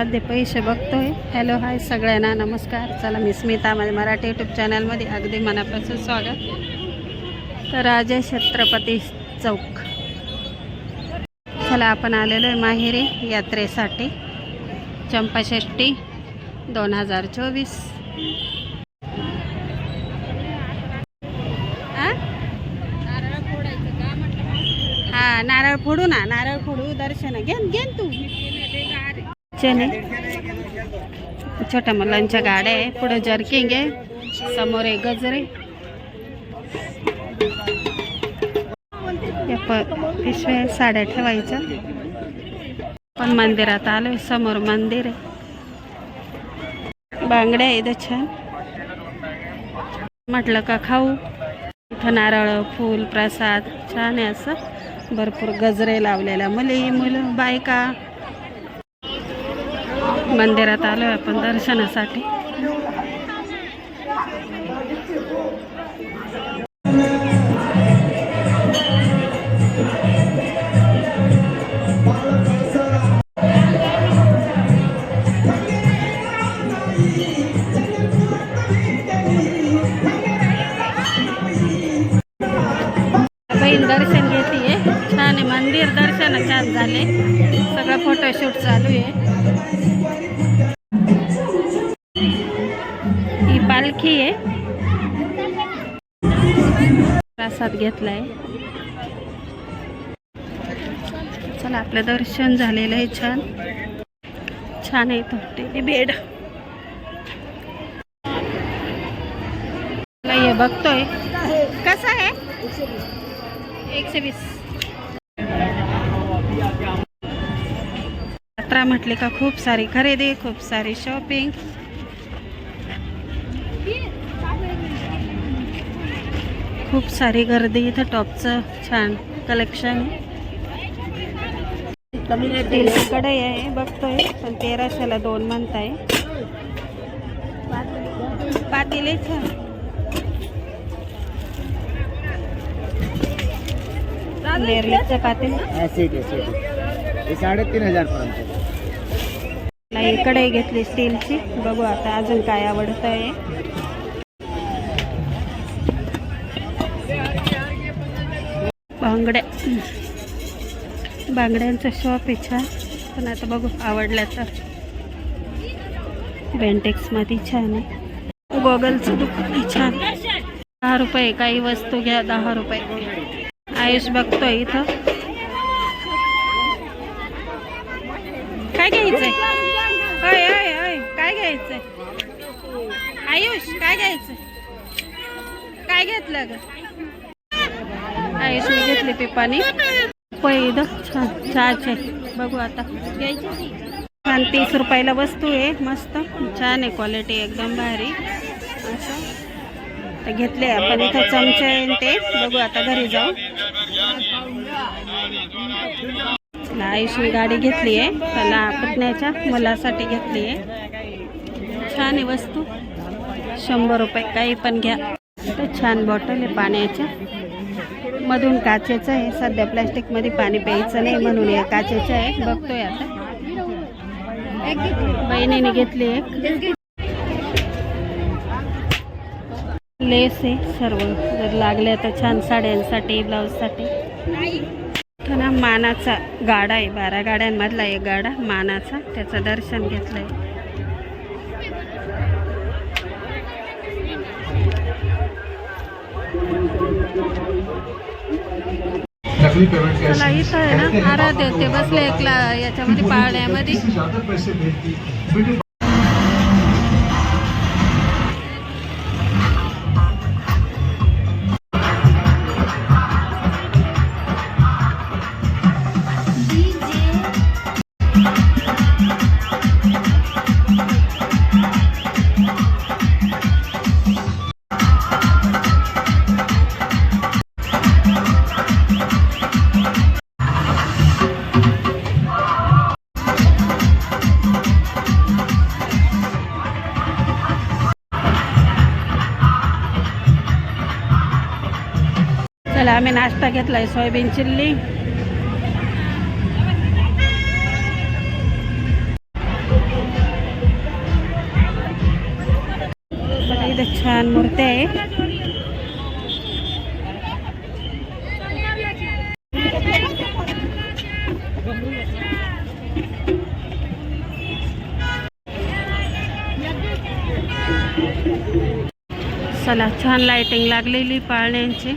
साधे पैसे बघतोय. हॅलो हाय सगळ्यांना नमस्कार. चला मी स्मिता माझ्या मराठी यूट्यूब चॅनलमध्ये अगदी मनापासून स्वागत. तर राजे छत्रपती चौक. चला आपण आलेलो आहे माहेरी यात्रेसाठी. चंपाषष्टी दोन हजार चोवीस. हा नारळ फोडू ना नारळ फोडू दर्शन. घेन घेन तू. चने छोट्या मुलांच्या गाड्या आहे. पुढे जर्किंग आहे. समोर आहे गजरे या पिशव्या साड्या ठेवायच्या. पण मंदिरात आलोय. समोर मंदिर आहे. बांगड्या आहेत छान. म्हटलं का खाऊ. इथं नारळ फूल प्रसाद. छान आहे असं. भरपूर गजरे लावलेल्या मुली मुलं बायका. मंदिरात आलो आहे आपण दर्शनासाठी. बहीण दर्शन घेते छान आहे मंदिर दर्शन छान झाले. सगळं फोटोशूट चालू आहे. ही पालखी आहे. प्रसाद घेतलाय. चला आपलं दर्शन झालेलं आहे छान. छान आहे तो बेड. हे बघतोय. कसं आहे? एकशे वीस. यात्रा म्हटली का खूप सारी खरेदी खूप सारी शॉपिंग खूप सारी गर्दी इथं टॉपचं छान कलेक्शनकडे आहे बघतोय पण तेराशेला दोन पातेले छान लेरलीचं पातेल हे साडेतीन हजार पर्यंत कढई घेतली स्टीलची. बघू आता अजून काय आवडतं आहे बांगड्या बांगड्यांचं शॉप आहे छान. पण आता बघू आवडल्या तर. बेंटेक्समध्ये छान आहे. गॉगलचं दुकान आहे छान. दहा रुपये काही वस्तू घ्या दहा रुपये. आयुष बघतोय इथं. काय घ्यायचंय? अय अय अय काय घ्यायचंय? आयुष काय घ्यायचं काय घेतलं ग? आयुषने घेतली पिपानी पैद. छान छान छान. बघू आता. छान तीस रुपयाला वस्तू आहे. मस्त. छान आहे क्वालिटी एकदम भारी. असं. तर घेतले आपण. इथं चमचे ते. बघू आता घरी जाऊ. चला, आयुषने गाडी घेतली आहे. त्याला पुतण्याच्या मुलासाठी घेतली आहे. छान आहे वस्तू. शंभर रुपये काही पण घ्या. तर छान बॉटल आहे पाण्याच्या. मधून काचेचं आहे. सध्या प्लॅस्टिकमध्ये पाणी प्यायचं नाही म्हणून या काचेचं आहे बघतोय आता. बहिणीने घेतली एक. लेस आहे सर्व. जर लागल्या तर छान साड्यांसाठी ब्लाऊजसाठी इथं ना मानाचा गाडा आहे. बारा गाड्यांमधला एक गाडा मानाचा. त्याचं दर्शन घेतलंय. चला इथं आहे ना आराध्य ते बसले एकला याच्यामध्ये पाळण्यामध्ये. चला आम्ही नाश्ता घेतलाय सोयाबीन चिल्ली. छान मूर्ती आहे. चला छान लाइटिंग लागलेली पाळण्यांची.